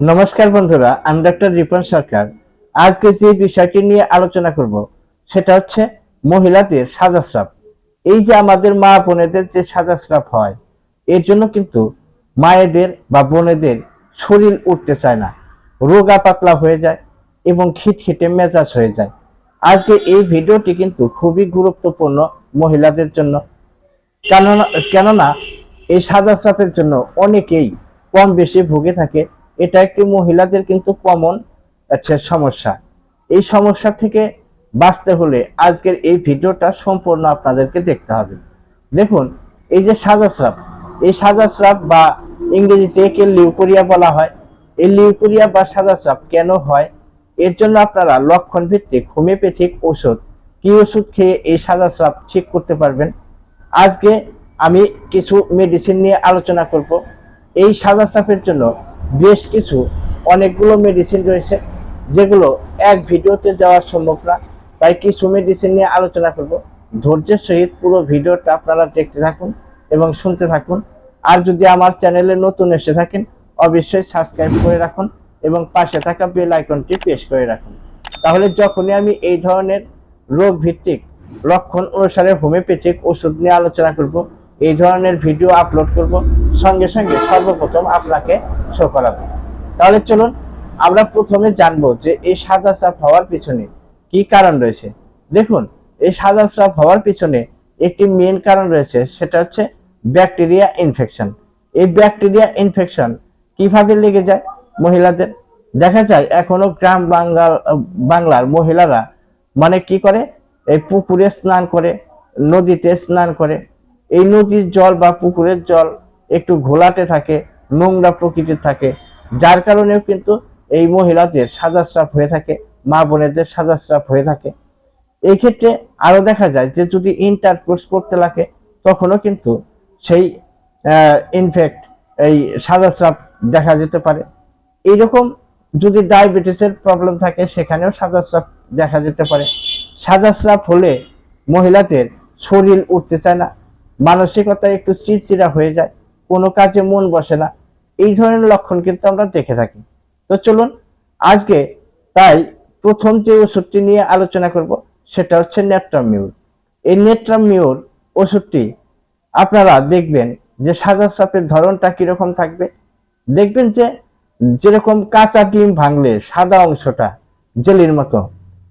নমস্কার বন্ধুরা, আমি ডক্টর রিপন সরকার। আজকে যে বিষয়টি নিয়ে আলোচনা করব, সেটা হচ্ছে মহিলাদের সাজাস্রাব। এই যে আমাদের মা বোনেদের যে সাজাস্রাব হয়, এর জন্য কিন্তু মায়েদের বা বোনেদের শরীর উঠতে চায় না। রোগা পাতলা হয়ে যায় এবং খিটখিটে মেজাজ হয়ে যায়। আজকে এই ভিডিওটি কিন্তু খুবই গুরুত্বপূর্ণ মহিলাদের জন্য। কেননা কেননা এই সাদা চাপের জন্য অনেকেই কম বেশি ভুগে থাকে এটা একটি মহিলাদের কিন্তু কমন আচ্ছা সমস্যা। এই সমস্যা থেকে বাঁচতে হলে আজকের এই ভিডিওটা সম্পূর্ণ আপনাদেরকে দেখতে হবে। দেখুন, এই যে সাদা স্রাব এই সাদা স্রাব বা ইংরেজিতে একে লিউকোরিয়া বলা হয়। এই লিউকোরিয়া বা সাদা স্রাব কেন হয়? এর জন্য আপনারা লক্ষণ ভিত্তিক হোমিওপ্যাথিক ওষুধ, কি ওষুধ খেয়ে এই সাদা স্রাব ঠিক করতে পারবেন? আজকে আমি কিছু মেডিসিন নিয়ে আলোচনা করব। এই সাদা সাপের জন্য বেশ কিছু অনেকগুলো মেডিসিন রয়েছে, যেগুলো এক ভিডিওতে দেওয়া সম্ভব না। তাই কিছু মেডিসিন নিয়ে আলোচনা করব। ধৈর্যের সহিত পুরো ভিডিওটা আপনারা দেখতে থাকুন এবং শুনতে থাকুন। আর যদি আমার চ্যানেলে নতুন এসে থাকেন, অবশ্যই সাবস্ক্রাইব করে রাখুন এবং পাশে থাকা বেল আইকনটি প্রেস করে রাখুন। তাহলে যখনই আমি এই ধরনের রোগ ভিত্তিক লক্ষণ অনুসারে হোমিওপ্যাথিক ওষুধ নিয়ে আলোচনা করব এই ধরনের ভিডিও আপলোড করব। সঙ্গে সঙ্গে সর্বপ্রথম আপনাকে শো করাবো। তাহলে চলুন, আমরা প্রথমে জানব যে এই সাদা চাপ হওয়ার পিছনে কি কারণ রয়েছে। দেখুন, এই সাদা চাপ হওয়ার পিছনে একটি মেন কারণ রয়েছে, সেটা হচ্ছে ব্যাকটেরিয়া ইনফেকশন এই ব্যাকটেরিয়া ইনফেকশন কীভাবে লেগে যায় মহিলাদের? দেখা যায়, এখনও গ্রাম বাংলার বাংলার মহিলারা মানে কি করে? এই পুকুরে স্নান করে, নদীতে স্নান করে এই নদীর জল বা পুকুরের জল একটু ঘোলাটে থাকে, নোংরা প্রকৃতির থাকে। যার কারণেও কিন্তু এই মহিলাদের সাজাস্রাপ হয়ে থাকে, মা বোনেদের সাজাস্রাপ হয়ে থাকে। এই ক্ষেত্রে আরও দেখা যায় যে যদি ইন্টারকোর্স করতে লাগে, তখনও কিন্তু সেই ইনফেক্ট এই সাজাস্রাপ দেখা যেতে পারে। এইরকম যদি ডায়াবেটিসের প্রবলেম থাকে, সেখানেও সাজাস্রাপ দেখা যেতে পারে। সাজাস্রাপ হলে মহিলাদের শরীর উঠতে চায় না মানসিকতা একটু চিড়চিড়া হয়ে যায়, কোনো কাজে মন বসে না। এই ধরনের লক্ষণ কিন্তু আমরা দেখে থাকি। তো চলুন, আজকে তাই প্রথম যে ওষুধটি নিয়ে আলোচনা করব, সেটা হচ্ছে নেট্রামিউর। এই নেট্রামিউর ওষুধটি আপনারা দেখবেন যে সাজা সাপের ধরনটা কীরকম থাকবে। দেখবেন যে যেরকম কাঁচা ডিম ভাঙলে সাদা অংশটা জেলির মতো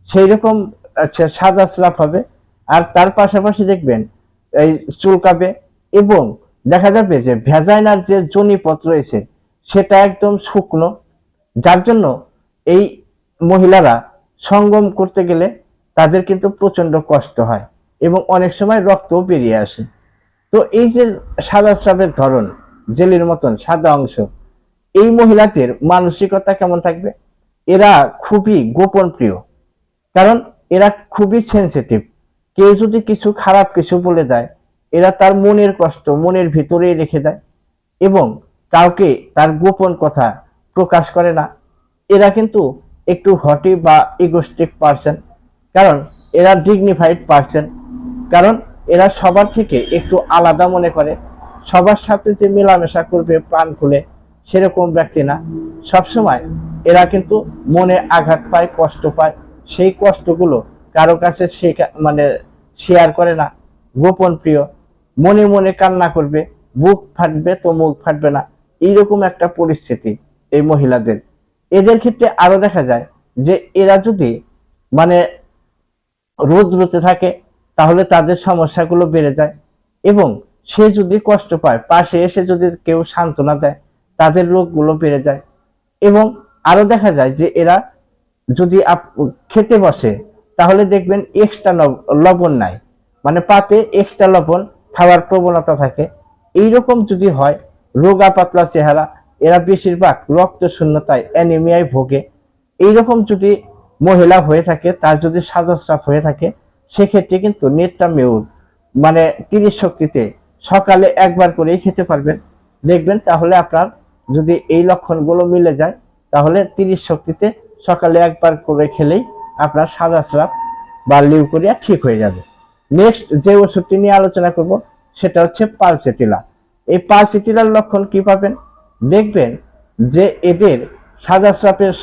সেই রকম আচ্ছা সাদা স্রাপ হবে। আর তার পাশাপাশি দেখবেন এই চুলকাবে এবং দেখা যাবে যে ভেজাইনার যে জনিপথ রয়েছে, সেটা একদম শুকনো। যার জন্য এই মহিলারা সঙ্গম করতে গেলে তাদের কিন্তু প্রচণ্ড কষ্ট হয় এবং অনেক সময় রক্তও বেরিয়ে আসে। তো এই যে সাদা স্রাবের ধরন, জেলির মতন সাদা অংশ, এই মহিলাদের মানসিকতা কেমন থাকবে? এরা খুবই গোপন প্রিয়, কারণ এরা খুবই সেন্সিটিভ কেউ যদি কিছু খারাপ কিছু বলে দেয়, এরা তার মনের কষ্ট, মনের ভিতরেই রেখে দেয় এবং কাউকে তার গোপন কথা প্রকাশ করে না। এরা কিন্তু একটু হটি বা ইগোস্টিক পার্সন কারণ এরা ডিগনিফাইড পার্সন কারণ এরা সবার থেকে একটু আলাদা মনে করে। সবার সাথে যে মেলামেশা করবে, প্রাণ খুলে, সেরকম ব্যক্তি না। সবসময় এরা কিন্তু মনে আঘাত পায়, কষ্ট পায়। সেই কষ্টগুলো কারও কাছে সে মানে শেয়ার করে না। গোপন প্রিয়, মনে মনে কান্না করবে, বুক ফাটবে তো মুখ ফাটবে না। এইরকম একটা পরিস্থিতি এই মহিলাদের। এদের ক্ষেত্রে আরও দেখা যায় যে এরা যদি মানে রোদ রোতে থাকে, তাহলে তাদের সমস্যাগুলো বেড়ে যায় এবং সে যদি কষ্ট পায়, পাশে এসে যদি কেউ সান্ত্বনা দেয়, তাদের রোগগুলো বেড়ে যায়। এবং আরও দেখা যায় যে এরা যদি খেতে বসে তাহলে দেখবেন এক্সট্রা লবণ নাই। মানে পাতে এক্সট্রা লবণ খাওয়ার প্রবণতা থাকে। এই রকম যদি হয়, রোগা পাতলা চেহারা, এরা বেশিরভাগ রক্ত শূন্যতায় অ্যানিমিয়ায় ভোগে। এইরকম যদি মহিলা হয়ে থাকে, তার যদি সাজাস্রাপ হয়ে থাকে, সেক্ষেত্রে কিন্তু নেটটা মেউর। মানে তিরিশ শক্তিতে সকালে একবার করেই খেতে পারবেন। দেখবেন তাহলে আপনার যদি এই লক্ষণগুলো মিলে যায়, তাহলে তিরিশ শক্তিতে সকালে একবার করে খেলেই আপনার সাদা স্রাব বা লিউকোরিয়া ঠিক হয়ে যাবে। নেক্সট যে ওষুধটি নিয়ে আলোচনা করব, সেটা হচ্ছে পালচেটিলা এই পালচেটিলার লক্ষণ কি পাবেন? দেখবেন যে এদের সাদা স্রাপের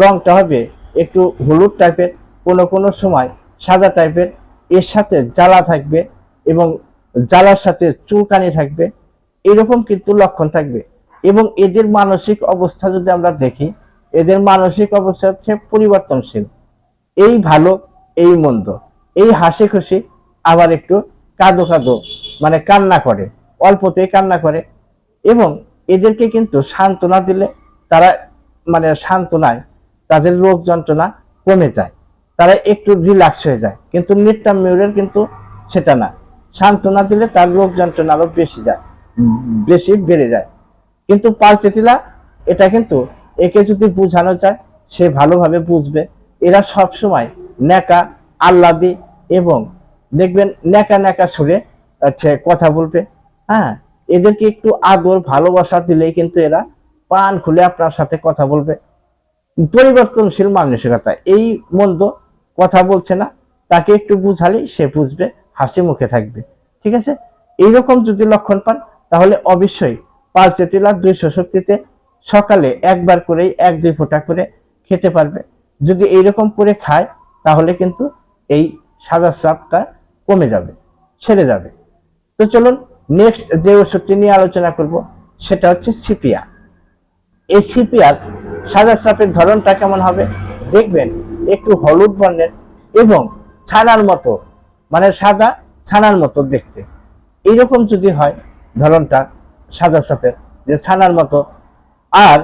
রংটা হবে একটু হলুদ টাইপের। কোনো কোনো সময় সাদা টাইপের। এর সাথে জ্বালা থাকবে এবং জ্বালার সাথে চুলকানি থাকবে। এরকম কিন্তু লক্ষণ থাকবে। এবং এদের মানসিক অবস্থা যদি আমরা দেখি এদের মানসিক অবস্থা হচ্ছে পরিবর্তনশীল। এই ভালো এই মন্দ। এই হাসি খুশি আবার একটু কাঁদো কাঁদো মানে কান্না করে অল্পতেই কান্না করে। এবং এদেরকে কিন্তু সান্ত্বনা দিলে তারা মানে সান্ত্বনায় তাদের রোগ যন্ত্রণা কমে যায়। তারা একটু রিল্যাক্স হয়ে যায়। কিন্তু নিট্টা মিউরের কিন্তু সেটা না। সান্ত্বনা দিলে তার রোগ যন্ত্রণা আরও বেশি যায় বেশি বেড়ে যায়। কিন্তু পালচেটিলা এটা কিন্তু একে যদি বোঝানো যায়, সে ভালোভাবে বুঝবে। এরা সব সময় ন্যাকা আল্লাদি এবং দেখবেন ন্যাকা ন্যাকা সুরে আচ্ছা কথা বলবে। হ্যাঁ এদেরকে একটু আদর, ভালোবাসা দিলেই কিন্তু এরা পান খুলে আপনার সাথে কথা বলবে। পরিবর্তনশীল মানসিকতা, এই মন্দ কথা বলছে না, তাকে একটু বুঝালেই সে বুঝবে, হাসি মুখে থাকবে। ঠিক আছে? এইরকম যদি লক্ষণ পান, তাহলে অবশ্যই পালচেটিলা দুইশো শক্তিতে সকালে একবার করেই এক, দুই ফোঁটা করে খেতে পারবে। যদি এইরকম করে খায়, তাহলে কিন্তু এই সাদা স্রাবটা কমে যাবে, সেরে যাবে। তো চলুন নেক্সট যে ওষুধটি নিয়ে আলোচনা করব, সেটা হচ্ছে সিপিয়া এই সিপিআর সাদা স্রাপের ধরনটা কেমন হবে? দেখবেন একটু হলুদ বর্ণের এবং ছানার মতো মানে সাদা ছানার মতো দেখতে। এইরকম যদি হয়, ধরনটা সাদা সাপের যে ছানার মতো আর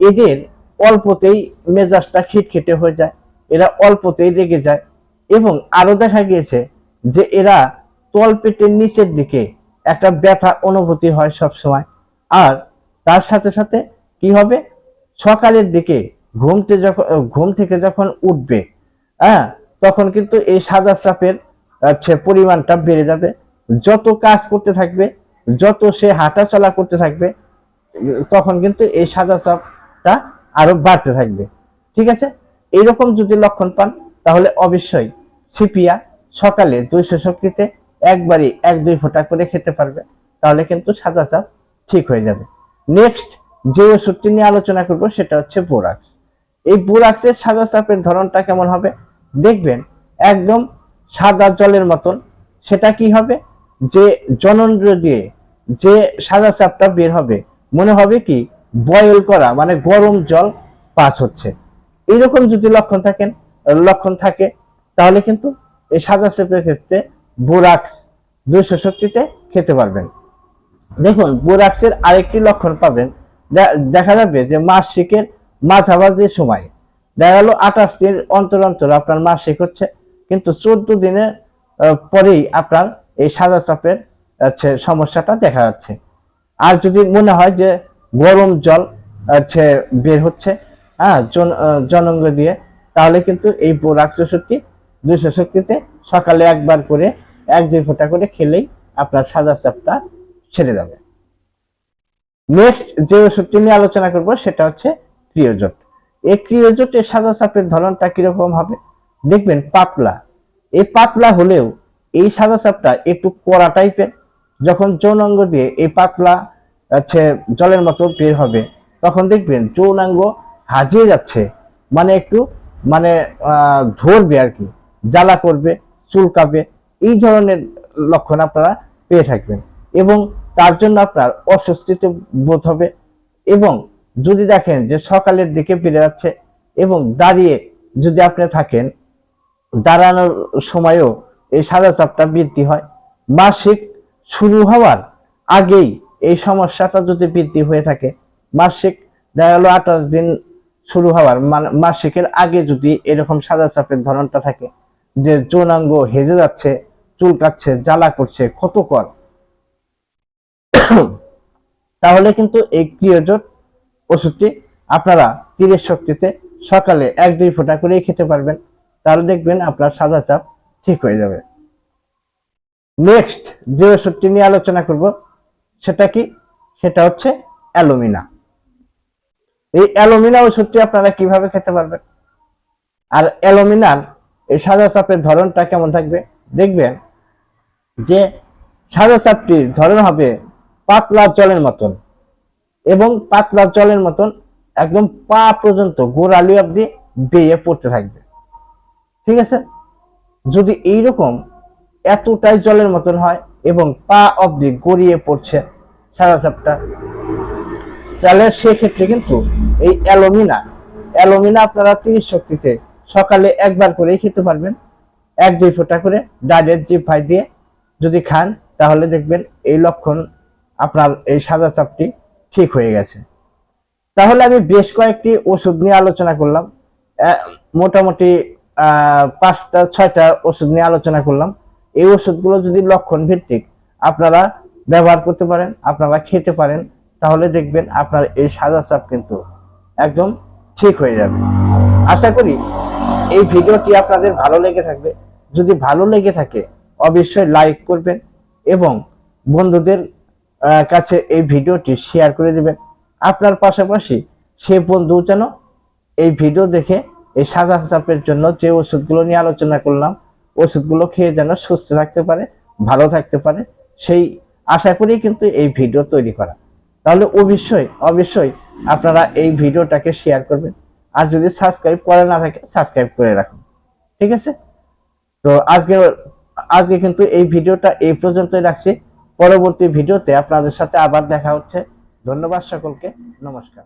এদের অল্পতেই মেজাজটা খিটখিটে হয়ে যায়, এরা অল্পতেই রেগে যায় এবং আরও দেখা গিয়েছে যে এরা তলপেটের নিচের দিকে একটা ব্যথা অনুভূতি হয় সব সময়। আর তার সাথে সাথে কি হবে? সকালের দিকে ঘুমতে যখন, ঘুম থেকে যখন উঠবে হ্যাঁ তখন কিন্তু এই সাদা চাপের হচ্ছে পরিমাণটা বেড়ে যাবে। যত কাজ করতে থাকবে, যত সে হাঁটা চলা করতে থাকবে তখন কিন্তু এই সাদা চাপটা আরও বাড়তে থাকবে। ঠিক আছে? এইরকম যদি লক্ষণ পান, তাহলে অবশ্যই সিপিয়া সকালে দুইশো শক্তিতে একবারই এক দুই ফোঁটা করে খেতে পারবে, তাহলে কিন্তু সাদা চাপ ঠিক হয়ে যাবে। নেক্সট যে ওষুধটি নিয়ে আলোচনা করব, সেটা হচ্ছে বোরাক্স। এই বোরাক্সের সাদা চাপের ধরনটা কেমন হবে? দেখবেন একদম সাদা জলের মতন। সেটা কি হবে? যে জনন্দ্র দিয়ে যে সাদা চাপটা বের হবে মনে হবে কি বয়েল করা মানে গরম জল পাস হচ্ছে। এইরকম যদি লক্ষণ থাকেন, লক্ষণ থাকে, তাহলে কিন্তু এই সাদা চাপের ক্ষেত্রে বোরাক্স দুইশো শক্তিতে খেতে পারবেন। দেখুন, বোরাক্সের আরেকটি লক্ষণ পাবেন। দেখা যাবে যে মাসিকের মাঝামাঝি সময়। দেখা গেল আঠাশ দিন অন্তর অন্তর আপনার মাসিক হচ্ছে, কিন্তু চোদ্দ দিনের পরেই আপনার এই সাদা চাপের সমস্যাটা দেখা যাচ্ছে। আর যদি মনে হয় যে গরম জল হচ্ছে বের হচ্ছে হ্যাঁ জনঙ্গ দিয়ে, তাহলে কিন্তু এই ওষুধটি দুইশো শক্তিতে সকালে একবার করে এক, দুই ফোঁটা করে খেলেই আপনার সাদা চাপটা ছেড়ে যাবে। নেক্সট যে ওষুধটি নিয়ে আলোচনা করব সেটা হচ্ছে ক্রিয়োজোট এই ক্রিয়োজোটের সাদা চাপের ধরনটা কীরকম হবে? দেখবেন, পাতলা। এই পাতলা হলেও এই সাদা চাপটা একটু কড়া টাইপের যখন যৌনাঙ্গ দিয়ে এই পাতলা, হচ্ছে জলের মতো বের হবে, তখন দেখবেন যৌনাঙ্গ হাজিয়ে যাচ্ছে। মানে একটু মানে ধরবে আর কি, জ্বালা করবে, চুলকাবে, এই ধরনের লক্ষণ আপনারা পেয়ে থাকবেন। এবং তার জন্য আপনার অস্বস্তিতে বোধ হবে। এবং যদি দেখেন যে সকালের দিকে বেড়ে যাচ্ছে এবং দাঁড়িয়ে যদি আপনি থাকেন, দাঁড়ানোর সময়ও এই সাদা চাপটা বৃদ্ধি হয়। মাসিক শুরু হওয়ার আগেই এই সমস্যাটা যদি বৃদ্ধি হয়ে থাকে, মাসিক দেখা গেল আঠাশ দিন শুরু হওয়ার মানে মাসিকের আগে যদি এরকম সাদা চাপের ধরনটা থাকে, যে যৌনাঙ্গ হেজে যাচ্ছে চুলকাচ্ছে জ্বালা করছে ক্ষতকর তাহলে কিন্তু এই ক্রিয়োজোট ওষুধটি আপনারা তিরিশ শক্তিতে সকালে এক দুই ফোঁটা করেই খেতে পারবেন। তাহলে দেখবেন আপনার সাদা চাপ ঠিক হয়ে যাবে। নেক্সট যে ওষুধটি নিয়ে আলোচনা করব, সেটা কি? সেটা হচ্ছে অ্যালুমিনা। এই অ্যালুমিনা ওষুধটি আপনারা কীভাবে খেতে পারবেন? আর অ্যালুমিনার এই সাদা চাপের ধরনটা কেমন থাকবে? দেখবেন যে সাদা চাপটির ধরন হবে পাতলা জলের মতন এবং পাতলা জলের মতন একদম পা পর্যন্ত গোড়ালি অব্দি বেয়ে পড়তে থাকবে। ঠিক আছে? যদি এইরকম এতটাই জলের মতন হয় এবং পা অব্দি গড়িয়ে পড়ছে সাদা সাপটা তাহলে সেক্ষেত্রে কিন্তু এই অ্যালোমিনা অ্যালোমিনা আপনারা তিরিশ শক্তিতে সকালে একবার করেই খেতে পারবেন। এক, দুই ফোঁটা করে ডাইরেক্ট জিভ ভাই দিয়ে যদি খান, তাহলে দেখবেন এই লক্ষণ আপনার এই সাদা চাপটি ঠিক হয়ে গেছে। তাহলে আমি বেশ কয়েকটি ওষুধ নিয়ে আলোচনা করলাম। মোটামুটি পাঁচটা, ছয়টা ওষুধ নিয়ে আলোচনা করলাম। এই ওষুধগুলো যদি লক্ষণ ভিত্তিক আপনারা ব্যবহার করতে পারেন, আপনারা খেতে পারেন, তাহলে দেখবেন আপনার এই সাদা চাপ কিন্তু একদম ঠিক হয়ে যাবে। আশা করি এই ভিডিওটি আপনাদের ভালো লেগে থাকবে। যদি ভালো লেগে থাকে, অবশ্যই লাইক করবেন এবং বন্ধুদের কাছে এই ভিডিওটি শেয়ার করে দেবেন। আপনার পাশাপাশি সে বন্ধু যেন এই ভিডিও দেখে এই সাজা চাপের জন্য যে ওষুধগুলো নিয়ে আলোচনা করলাম ওষুধগুলো খেয়ে যেন সুস্থ থাকতে পারে, ভালো থাকতে পারে, সেই আশা করেই কিন্তু এই ভিডিও তৈরি করা। তাহলে অবশ্যই অবশ্যই আপনারা এই ভিডিওটাকে শেয়ার করবেন। আর যদি সাবস্ক্রাইব করে না থাকে সাবস্ক্রাইব করে রাখুন। ঠিক আছে? তো আজকে আজকে কিন্তু এই ভিডিওটা এই পর্যন্তই রাখছি। পরবর্তী ভিডিওতে আপনাদের সাথে আবার দেখা হচ্ছে। ধন্যবাদ সকলকে। নমস্কার।